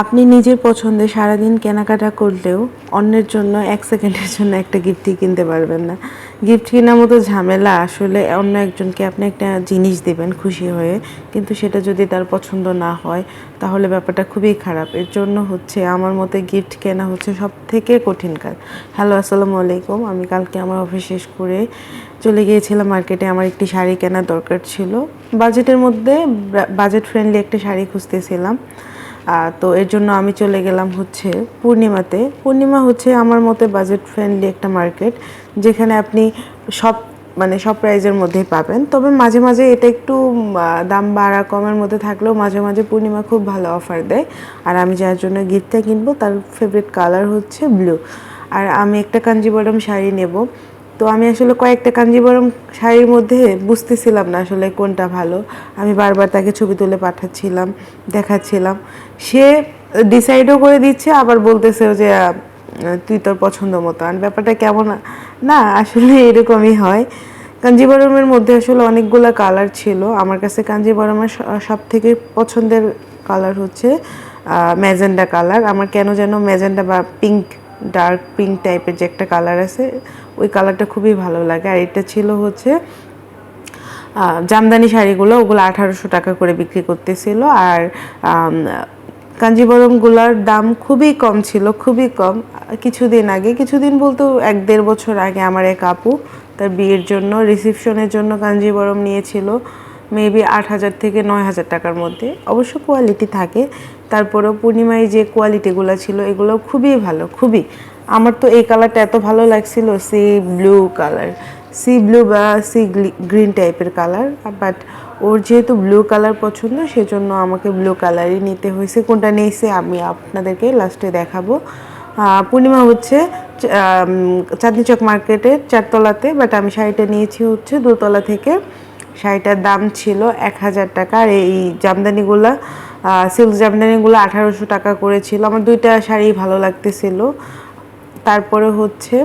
আপনি নিজের পছন্দে সারাদিন কেনাকাটা করলেও অন্যের জন্য এক সেকেন্ডের জন্য একটা গিফটই কিনতে পারবেন না। গিফট কেনার মতো ঝামেলা আসলে অন্য একজনকে আপনি একটা জিনিস দেবেন খুশি হয়ে, কিন্তু সেটা যদি তার পছন্দ না হয়, তাহলে ব্যাপারটা খুবই খারাপ। এর জন্য হচ্ছে আমার মতে গিফট কেনা হচ্ছে সব থেকে কঠিন কাজ। হ্যালো আসসালামু আলাইকুম। আমি কালকে আমার অফিস শেষ করে চলে গিয়েছিলাম মার্কেটে আমার একটি শাড়ি কেনার দরকার ছিল। বাজেটের মধ্যে বাজেট ফ্রেন্ডলি একটা শাড়ি খুঁজতেছিলাম। তো এর জন্য আমি চলে গেলাম হচ্ছে পূর্ণিমাতে। পূর্ণিমা হচ্ছে আমার মতে বাজেট ফ্রেন্ডলি একটা মার্কেট যেখানে আপনি সব মানে সব প্রাইজের মধ্যেই পাবেন। তবে মাঝে মাঝে এটা একটু দাম বাড়া, কমের মধ্যে থাকলেও মাঝে মাঝে পূর্ণিমা খুব ভালো অফার দেয়। আর আমি যার জন্য গিফটটা কিনবো, তার ফেভারিট কালার হচ্ছে ব্লু আর আমি একটা কাঞ্জিবরম শাড়ি নেব। তো আমি আসলে কয়েকটা কাঞ্জিবরম শাড়ির মধ্যে বুঝতেছিলাম না আসলে কোনটা ভালো। আমি বারবার তাকে ছবি তুলে পাঠাচ্ছিলাম, দেখাচ্ছিলাম। সে ডিসাইডও করে দিচ্ছে, আবার বলতেছে যে তুই তোর পছন্দ মতো। আর ব্যাপারটা কেমন না আসলে এরকমই হয়। কাঞ্জিবরমের মধ্যে আসলে অনেকগুলো কালার ছিল। আমার কাছে কাঞ্জিবরমের সব থেকে পছন্দের কালার হচ্ছে ম্যাজেন্ডা কালার আমার কেন যেন ম্যাজেন্ডা বা পিঙ্ক ডার্ক পিঙ্ক টাইপের যে একটা কালার আছে, ওই কালারটা খুবই ভালো লাগে। আর এটা ছিল হচ্ছে জামদানি শাড়িগুলো, ওগুলো আঠারোশো টাকা করে বিক্রি করতেছিল। আর কাঞ্জিবরমগুলোর দাম খুবই কম ছিল, খুবই কম। কিছুদিন আগে, কিছুদিন বলতে এক দেড় বছর আগে আমার এক আপু, তার বিয়ের জন্য রিসিপশনের জন্য কাঞ্জিবরম নিয়েছিল। মেবি আট হাজার থেকে নয় হাজার টাকার মধ্যে। অবশ্য কোয়ালিটি থাকে। তারপরেও পূর্ণিমায় যে কোয়ালিটিগুলো ছিল, এগুলো খুবই ভালো, খুবই। আমার তো এই কালারটা এত ভালো লাগছিল sea blue colour sea blue বা সি গ্রিন টাইপের কালার বাট ওর যেহেতু ব্লু কালার পছন্দ, সেজন্য আমাকে ব্লু কালারই নিতে হয়েছে। কোনটা নিয়েছে আমি আপনাদেরকে লাস্টে দেখাবো। পূর্ণিমা হচ্ছে চাঁদনি চক মার্কেটের চারতলাতে বাট আমি শাড়িটা নিয়েছি হচ্ছে দোতলা থেকে। শাড়িটার দাম ছিল এক হাজার টাকা। আর এই জামদানিগুলো সিল্ক জামদানিগুলো আঠারোশো টাকা করেছিল। আমার দুইটা শাড়ি ভালো লাগতেছিল। তারপরে হচ্ছে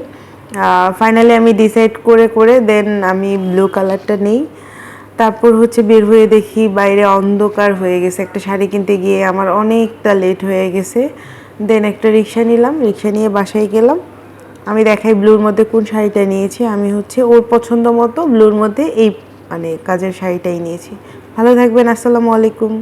ফাইনালি আমি ডিসাইড করে করে দেন আমি ব্লু কালারটা নেই। তারপর হচ্ছে বের হয়ে দেখি বাইরে অন্ধকার হয়ে গেছে। একটা শাড়ি কিনতে গিয়ে আমার অনেকটা লেট হয়ে গেছে। দেন একটা রিক্সা নিলাম। রিক্সা নিয়ে বাসায় গেলাম। আমি দেখাই ব্লুর মধ্যে কোন শাড়িটা নিয়েছি। আমি হচ্ছে ওর পছন্দ মতো ব্লুর মধ্যে এই মানে কাজের শাড়িটাই নিয়েছি। ভালো থাকবেন আসসালামু আলাইকুম।